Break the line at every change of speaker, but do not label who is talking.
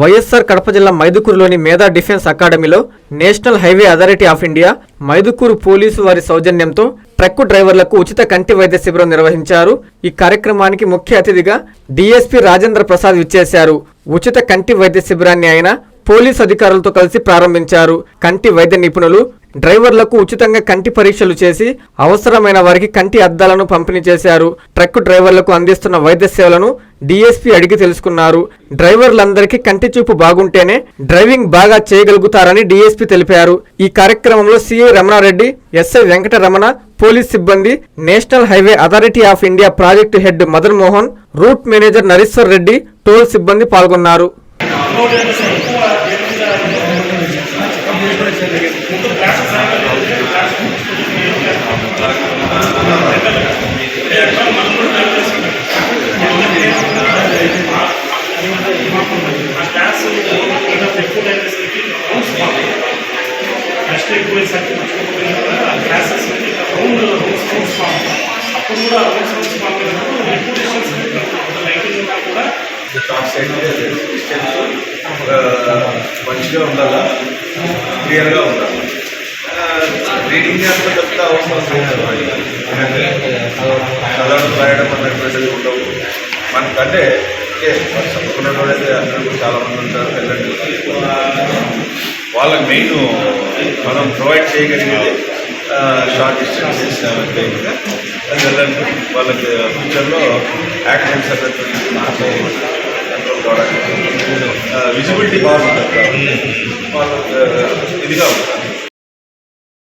వైఎస్ఆర్ కడప జిల్లా మైదుకూరులోని మేధా డిఫెన్స్ అకాడమీలో national highway authority of India Mydukur police వారి సౌజన్యంతో ట్రక్కు డ్రైవర్లకు ఉచిత కంటి వైద్య శిబిరం నిర్వహించారు. ఈ కార్యక్రమానికి ముఖ్య అతిథిగా డీఎస్పీ రాజేంద్ర ప్రసాద్ విచ్చేశారు. ఉచిత కంటి వైద్య శిబిరాన్ని ఆయన పోలీసు అధికారులతో కలిసి ప్రారంభించారు. కంటి వైద్య నిపుణులు డ్రైవర్లకు ఉచితంగా కంటి పరీక్షలు చేసి అవసరమైన వారికి కంటి అద్దాలను పంపిణీ చేశారు. ట్రక్ డ్రైవర్లకు అందిస్తున్న వైద్య సేవలను డీఎస్పీ అడిగి తెలుసుకున్నారు. డ్రైవర్లందరికీ కంటి చూపు బాగుంటేనే డ్రైవింగ్ బాగా చేయగలుగుతారని డిఎస్పీ తెలిపారు. ఈ కార్యక్రమంలో CI Ramana Reddy SI Venkataramana police సిబ్బంది national highway authority of India project head Madan Mohan route manager Nareeshwar Reddy toll సిబ్బంది పాల్గొన్నారు.
నెక్స్ట్ ఎక్కువ circle classes round rounds rounds form అప్పుడు కూడా రౌండ్స్ రౌండ్స్ ఫామ్ లైటింగ్ ఉన్నా కూడా
మంచిగా ఉండాలా క్లియర్గా ఉండాలి రీడింగ్ చేస్తే తప్ప అవసరం లేదు చదవడం రాయడం అన్నటువంటిది ఉండవు మనకంటే ఓకే వాళ్ళు చదువుకునే వాళ్ళైతే అందరూ కూడా చాలా మంది ఉంటారు వెళ్ళండి వాళ్ళకి మెయిన్ మనం ప్రొవైడ్ చేయగలిగేది షార్ట్ డిస్టెన్సెస్ వెళ్ళండి వాళ్ళకి ఫ్యూచర్లో యాక్సిడెంట్స్ అన్నటువంటి కంట్రోల్ కావడానికి విజిబిలిటీ బాగుంటుంది. వాళ్ళకి ఇదిగా ఉంటుంది.